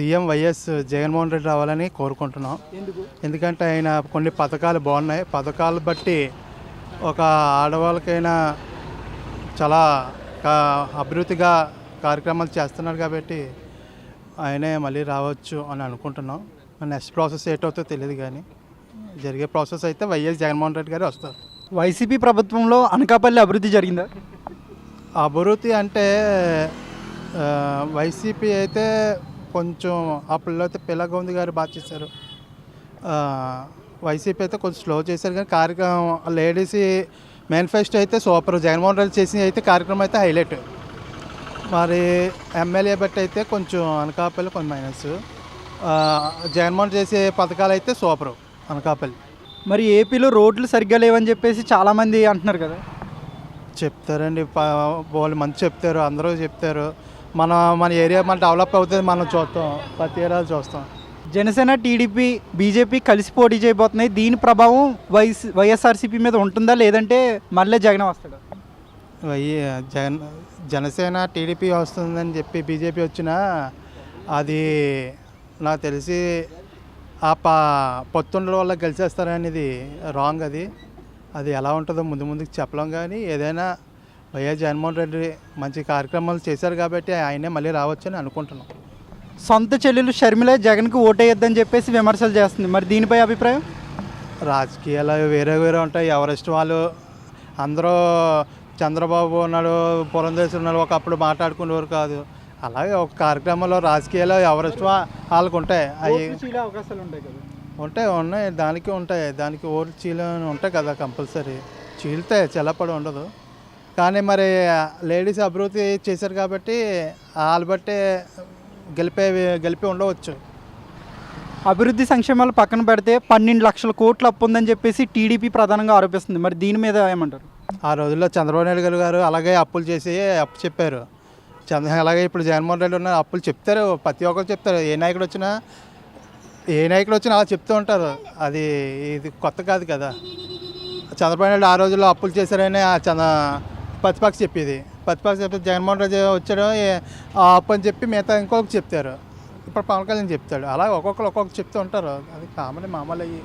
CM YS Jaganmohan Reddy రావాలని కోరుకుంటున్నాం. ఎందుకు? ఎందుకంటే ఆయన కొన్ని పథకాలు బాగున్నాయి. పథకాలు బట్టి ఒక ఆడవాళ్ళకైనా చాలా అభివృద్ధిగా కార్యక్రమాలు చేస్తున్నారు కాబట్టి ఆయనే మళ్ళీ రావచ్చు అని అనుకుంటున్నాం. నెక్స్ట్ ప్రాసెస్ ఏటవుతో తెలియదు కానీ జరిగే ప్రాసెస్ అయితే వైఎస్ జగన్మోహన్ రెడ్డి గారు వస్తారు. వైసీపీ ప్రభుత్వంలో అనకాపల్లి అభివృద్ధి జరిగిందా? అభివృద్ధి అంటే వైసీపీ అయితే కొంచెం ఆ పిల్లయితే పిల్లగౌంది గారు బాగా చేశారు. వైసీపీ అయితే కొంచెం స్లో చేశారు కానీ కార్యక్రమం లేడీస్ మేనిఫెస్టో అయితే సూపర్ జగన్మోహన్ రెడ్డి చేసిన అయితే కార్యక్రమం అయితే హైలైట్ మరి ఎమ్మెల్యే బట్టి అయితే కొంచెం అనకాపల్లి కొంచెం మైనస్ జగన్మోహన్ చేసే పథకాలు అయితే సూపర్ అనకాపల్లి. మరి ఏపీలో రోడ్లు సరిగ్గా లేవని చెప్పేసి చాలామంది అంటున్నారు కదా. చెప్తారండి వాళ్ళు మంచి చెప్తారు అందరూ చెప్తారు. మన మన ఏరియా మన డెవలప్ అవుతుంది మనం చూస్తాం. ప్రతి ఏరియా చూస్తాం. జనసేన టీడీపీ బీజేపీ కలిసి పోటీ చేయబోతున్నాయి. దీని ప్రభావం వైస్ వైఎస్ఆర్సీపీ మీద ఉంటుందా? లేదంటే మళ్ళీ జగన్ వస్తాడా? వై- జగన్ జనసేన టీడీపీ వస్తుందని చెప్పి బీజేపీ వచ్చినా అది నాకు తెలిసి ఆ పా పొత్తుండల వల్ల గెలిచేస్తారనేది రాంగ్ అది. అది ఎలా ఉంటుందో ముందు ముందుకు చెప్పలేం కానీ ఏదైనా వైఎస్ జగన్మోహన్ రెడ్డి మంచి కార్యక్రమాలు చేశారు కాబట్టి ఆయనే మళ్ళీ రావచ్చని అనుకుంటున్నాం. సొంత చెల్లెలు షర్మిల జగన్కి ఓటేయొద్దని చెప్పేసి విమర్శలు చేస్తుంది. మరి దీనిపై అభిప్రాయం? రాజకీయాలు వేరే వేరే ఉంటాయి. ఎవరిష్టం వాళ్ళు అందరూ చంద్రబాబు ఉన్నాడు పురంధేశ్వరి ఉన్నాడు ఒకప్పుడు మాట్లాడుకునేవారు కాదు. అలాగే ఒక కార్యక్రమంలో రాజకీయాలు ఎవరిష్టం వాళ్ళకు ఉంటాయి. అవి అవకాశాలు ఉంటాయి కదా? ఉంటాయి ఉన్నాయి. దానికి ఉంటాయి. దానికి ఓటు చీలు అని ఉంటాయి కదా కంపల్సరీ. చీలితే చెల్లపడి ఉండదు. కానీ మరి లేడీస్ అభివృద్ధి చేశారు కాబట్టి వాళ్ళు బట్టే గెలిపే గెలిపి ఉండవచ్చు. అభివృద్ధి సంక్షేమాలు పక్కన పెడితే పన్నెండు లక్షల కోట్ల అప్పు ఉందని చెప్పేసి టీడీపీ ప్రధానంగా ఆరోపిస్తుంది. మరి దీని మీద ఏమంటారు? ఆ రోజుల్లో చంద్రబాబు నాయుడు గారు గారు అలాగే అప్పులు చేసి అప్పు చెప్పారు. చంద్ర అలాగే ఇప్పుడు జగన్మోహన్ రెడ్డి ఉన్న అప్పులు చెప్తారు. ప్రతి ఒక్కరు చెప్తారు. ఏ నాయకుడు వచ్చినా ఏ నాయకుడు వచ్చినా అలా చెప్తూ ఉంటారు. అది ఇది కొత్త కాదు కదా. చంద్రబాబు నాయుడు ఆ రోజుల్లో అప్పులు చేశారని ఆ చంద్ర ప్రతిపక్ష చెప్పేది. ప్రతిపక్ష చెప్తే జగన్మోహన్ రెడ్డి వచ్చాడు ఏ- అని చెప్పి మిగతా ఇంకొకరికి చెప్తారు. ఇప్పుడు పవన్ కళ్యాణ్ చెప్తాడు. అలా ఒక్కొక్కరు ఒక్కొక్కరు చెప్తూ ఉంటారు. అది కామన్ మామూలు అయ్యి.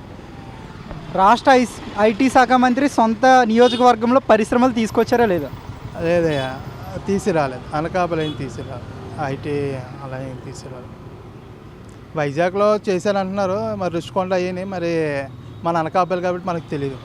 రాష్ట్ర ఐ ఐటీ శాఖ మంత్రి సొంత నియోజకవర్గంలో పరిశ్రమలు తీసుకొచ్చారా లేదా? లేదయ్యా. తీసుకురాలేదు. అనకాపల్లి ఏం తీసుకురాలేదు. ఐటీ అలా ఏం తీసుకురాలేదు. వైజాగ్లో చేశారంటున్నారు మరి రుషికొండ అయ్యని మరి మన అనకాపల్లి కాబట్టి మనకు తెలియదు